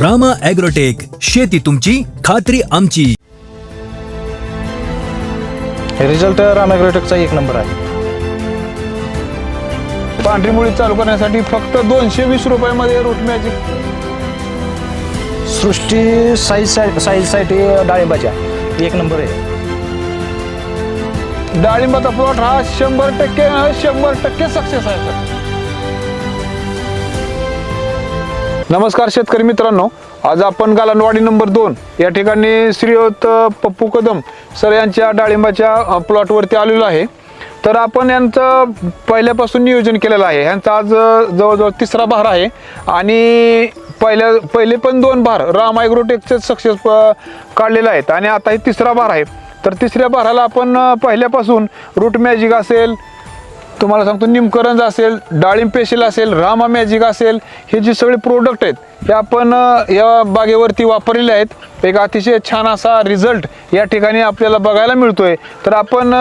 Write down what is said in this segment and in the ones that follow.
Rama agrotech शेती तुमची खात्री आमची. रिझल्ट रामॅग्रोटेकचा एक नंबर आहे. पांढरी मुळी चालू करण्यासाठी फक्त दोनशे वीस रुपयामध्ये रूट मॅजिक सृष्टी साईज साईजसाठी डाळिंबाच्या एक नंबर आहे. डाळिंबाचा प्लॉट हा शंभर टक्के शंभर टक्के सक्सेस आहे नमस्कार शेतकरी मित्रांनो आज आपण गालनवाडी नंबर दोन या ठिकाणी श्रीयुत पप्पू कदम सर यांच्या डाळिंबाच्या प्लॉटवरती आलेलो आहे. तर आपण यांचं पहिल्यापासून नियोजन केलेलं आहे. यांचा आज जवळजवळ तिसरा भार आहे. आणि पहिल्या पहिले पण दोन भार राम आयग्रोटेकचे सक्सेस काढलेले आहेत. आणि आता हे तिसरा भार आहे. तर तिसऱ्या भाराला आपण पहिल्यापासून रूट मॅजिक असेल तुम्हाला सांगतो निमकरंज असेल डाळिंब पेशील असेल रामा मॅजिक असेल हे जे सगळे प्रोडक्ट आहेत हे आपण या बागेवरती वापरलेले आहेत. एक अतिशय छान असा रिझल्ट या ठिकाणी आपल्याला बघायला मिळतोय. तर आपण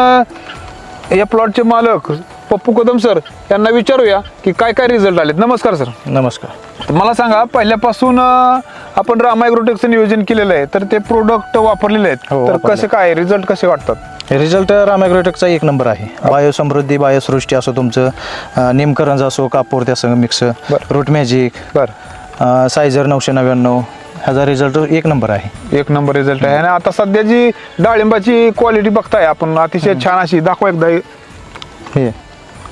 या प्लॉटचे मालक पप्पू कदम सर यांना विचारूया की काय काय रिझल्ट आलेत. नमस्कार सर. नमस्कार. मला सांगा पहिल्यापासून आपण रामा ॲग्रोटेकचं नियोजन केलेलं आहे तर ते प्रोडक्ट वापरलेले आहेत. हो, तर. कसे काय रिझल्ट कसे वाटतात? रिझल्ट रामॅग्रोटेकचा एक नंबर आहे. बायोसमृद्धी बायोसृष्टी असो तुमचं निमकरंज असो कापूर असं मिक्स. रूट मॅजिक बरं. सायझर नऊशे नव्याण्णव ह्याचा रिझल्ट एक नंबर आहे. एक नंबर रिझल्ट आहे. आणि आता सध्या जी डाळिंबाची क्वालिटी बघताय आपण. अतिशय छान अशी दाखवा एकदा. ही. हे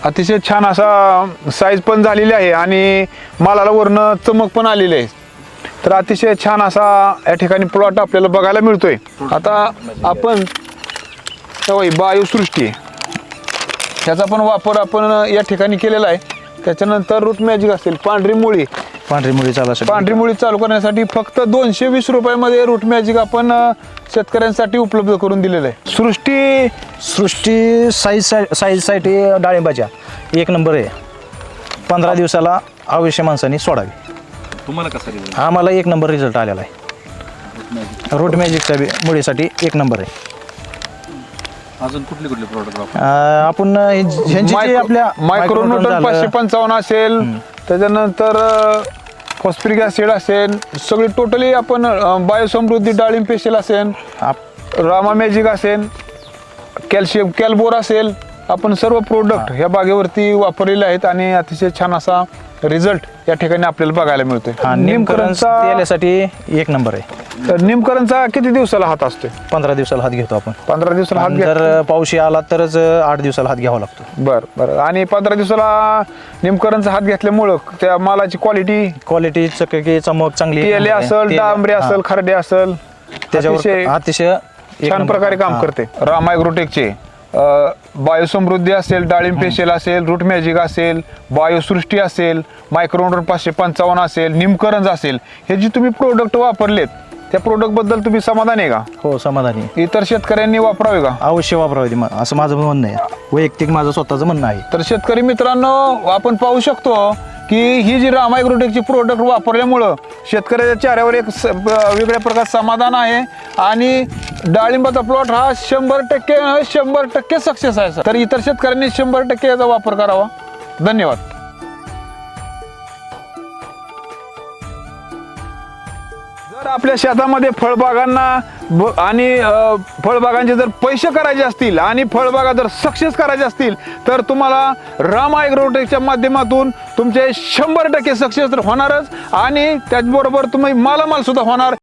अतिशय छान असा साईज पण झालेली आहे आणि मालाला वरनं चमक पण आलेली आहे. तर अतिशय छान असा या ठिकाणी प्लॉट आपल्याला बघायला मिळतोय. आता आपण होय, बायोसृष्टी त्याचा पण वापर आपण या ठिकाणी केलेला आहे. त्याच्यानंतर रूट मॅजिक असेल पांढरी मुळी. पांढरी मुळी चालासाठी पांढरी मुळी चालू करण्यासाठी फक्त दोनशे वीस रुपयामध्ये रूट मॅजिक आपण शेतकऱ्यांसाठी उपलब्ध करून दिलेलं आहे. सृष्टी सृष्टी साईज साईजसाठी डाळिंबाच्या. एक नंबर आहे. पंधरा दिवसाला अवश्य माणसांनी सोडावी. तुम्हाला कसा आम्हाला एक नंबर रिझल्ट आलेला आहे. रूट मॅजिकच्या बी- मुळीसाठी एक नंबर आहे. अजून कुठले कुठले प्रोडक्ट अं, आपण हे- ह्यांची जी आपल्या मायक्रोन्यूटन झालं, पाचशे पंचावन्न असेल. त्याच्यानंतर फॉस्फरिक ऍसिड असेल. सगळी टोटली आपण बायोसमृद्धी डाळिंब पेशल असेल. आप- रामा मॅजिक असेल. कॅल्शियम कॅल्बोर असेल. आपण सर्व प्रोडक्ट ह्या बागेवरती वापरलेले आहेत आणि अतिशय छान असा रिझल्ट या ठिकाणी आपल्याला बघायला मिळतोय. हा निमकरणचा एक नंबर आहे. निमकरणचा किती दिवसाला हात असतोय पंधरा दिवसाला हात घेतो आपण पंधरा दिवसाला हात आणि घ्या जर पाऊशी आला तरच आठ दिवसाला हात घ्यावा लागतो बर बर आणि पंधरा दिवसाला निमकरणचा हात घेतल्यामुळं त्या मालाची क्वालिटी क्वालिटी चककी चमक चांगली तेले. असेल तेल- डांबरे हा. असेल खरडे असेल त्याच्यावर अतिशय अतिशय एक छान नंबर. प्रकारे काम हा. करते राम ॲग्रोटेकचे बायोसमृद्धी असेल डाळिंब पेशल असेल रूट मॅजिक असेल बायोसृष्टी असेल मायक्रोनर पाचशे पंचावन्न असेल निमकरंज असेल हे जे तुम्ही प्रोडक्ट वापरलेत त्या प्रोडक्टबद्दल तुम्ही समाधान आहे का? हो समाधानी आहे. इतर शेतकऱ्यांनी वापरावे का? अवश्य वापरावी ती मा- असं माझं म्हणणं आहे. वैयक्तिक माझं स्वतःचं म्हणणं आहे. तर शेतकरी मित्रांनो आपण पाहू शकतो की ही जी राम ॲग्रोटेकची प्रोडक्ट वापरल्यामुळं शेतकऱ्याच्या चेहऱ्यावर एक स- ब- वेगळ्या प्रकार समाधान आहे. आणि डाळिंबाचा प्लॉट हा शंभर टक्के शंभर टक्के सक्सेस आहे सर. तर इतर शेतकऱ्यांनी शंभर टक्के याचा वापर करावा. धन्यवाद. जर आपल्या शेतामध्ये फळबागांना ब- आणि फळबागांचे जर पैसे करायचे असतील आणि फळबागा जर सक्सेस करायचे असतील तर तुम्हाला राम ॲग्रोटेकच्या माध्यमातून तुमचे शंभर टक्के सक्सेस तर होणारच आणि त्याचबरोबर तुम्ही मालामाल सुद्धा होणार.